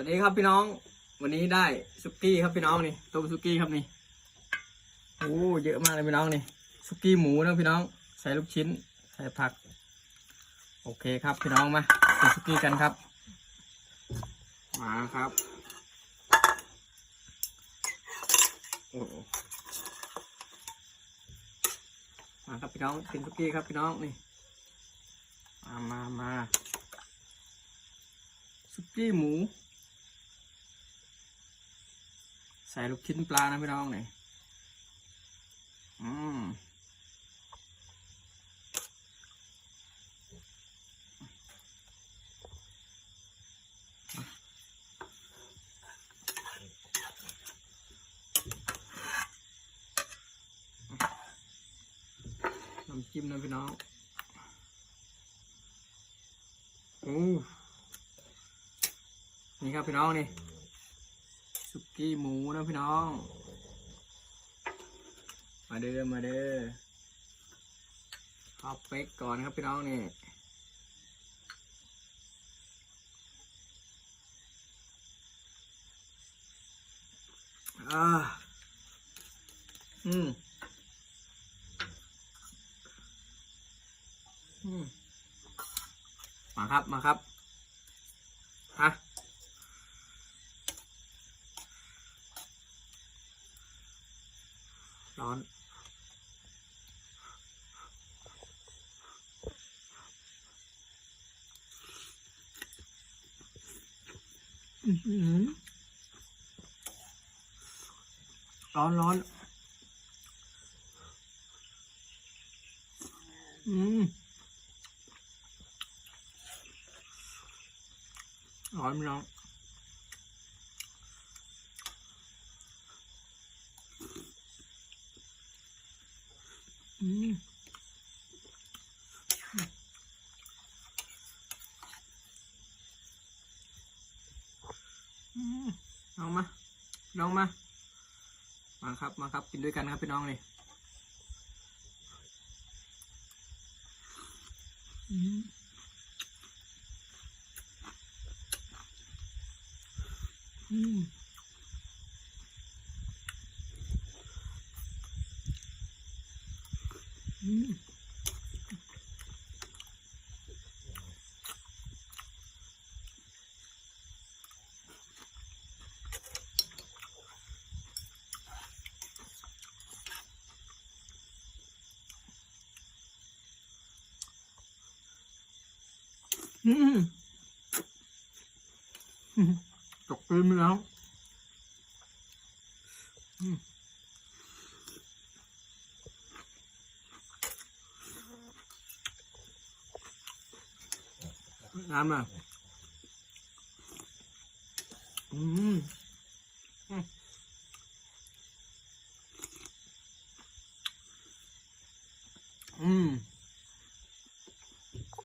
วัสดีครับพี่น้อง วันนี้ได้สุกี้ครับพี่น้องนี่ต้มสุกี้ครับนี่โอ้เยอะมากเลยพี่น้องนี่สุกี้หมูนะพี่น้อง ใส่ลูกชิ้น ใส่ผัก โอเคครับพี่น้องมากินสุกี้กันครับ มาครับโอ้มาครับพี่น้องกินสุกี้ครับพี่น้องนี่มามามาสุกี้หมู ใส่ลูกชิ้นปลานะพี่น้องนี่อืมน้ำจิ้มนะพี่น้องโอ้นี่ครับพี่น้องนี่ สุกี้หมูนะพี่น้อง มาเด้อมาเด้อข้าวเป๊กก่อนครับพี่น้องนี่อ่าอืมอืมมาครับ มาครับ ฮะ ร้อนอื้อหือร้อนร้อน อืม ร้อนไม่ร้อนอืมอืม ลองมา ลองมา มาครับ มาครับ กินด้วยกันครับพี่น้องนี่อืมอืมอืม อืมอืมตกปืนไปแล้ว น้ำม่ะอืมอืม